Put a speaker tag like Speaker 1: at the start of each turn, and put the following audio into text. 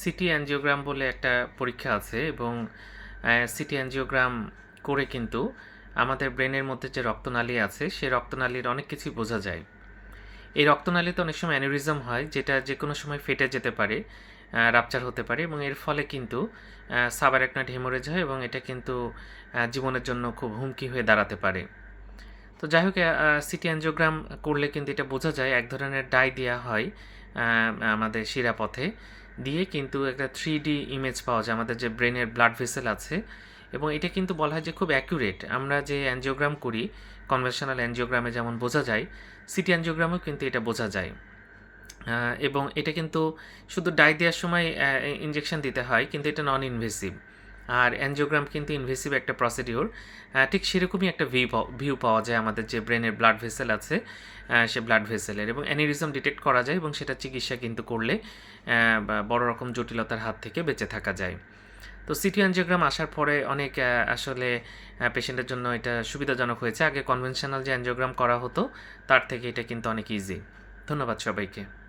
Speaker 1: City angiogram বলে একটা পরীক্ষা আছে এবং সিটি অ্যানজিওগ্রাম করে কিন্তু আমাদের ব্রেনের মধ্যে যে রক্তনালী আছে, সেই রক্তনালীর অনেক কিছুই বোঝা যায়। এই রক্তনালীতে অনেক সময় অ্যানিউরিজম হয়, যেটা যে কোনো সময় ফেটে যেতে পারে রাপচার হতে পারে এবং এর ফলে কিন্তু সাবারেকনাট হেমোরেজ হয় এবং এটা কিন্তু জীবনের জন্য খুব হুমকি হয়ে দাঁড়াতে পারে। তো যাই হোক সিটি অ্যানজিওগ্রাম করলে কিন্তু এটা বোঝা যায়, এক ধরনের ডাই দেওয়া হয় আমাদের শিরাপথে। দিয়ে কিন্তু একটা থ্রি ডি ইমেজ পাওয়া যায়, আমাদের যে ব্রেনের ব্লাড ভেসেল আছে। এবং এটা কিন্তু বলা হয় যে খুব অ্যাকুরেট আমরা যে অ্যানজিওগ্রাম করি কনভেনশনাল অ্যানজিওগ্রামে যেমন বোঝা যায় সিটি অ্যানজিওগ্রামেও কিন্তু এটা বোঝা যায়। এবং এটা কিন্তু শুধু ডাই দেওয়ার সময় ইঞ্জেকশন দিতে হয়, কিন্তু এটা নন ইনভেসিভ আর অ্যানজিওগ্রাম কিন্তু ইনভেসিভ একটা প্রসিডিওর ঠিক সেরকমই একটা ভিউ ভিউ পাওয়া যায় আমাদের যে ব্রেনের ব্লাড ভেসেল আছে সে ব্লাড ভেসেলের এবং অ্যানিরিজম ডিটেক্ট করা যায় এবং সেটা চিকিৎসা কিন্তু করলে বড় রকম জটিলতার হাত থেকে বেঁচে থাকা যায়। তো সিটি অ্যানজিওগ্রাম আসার পরে অনেক আসলে পেশেন্টের জন্য এটা সুবিধাজনক হয়েছে। আগে কনভেনশনাল যে অ্যানজিওগ্রাম করা হতো, তার থেকে এটা কিন্তু অনেক ইজি ধন্যবাদ সবাইকে।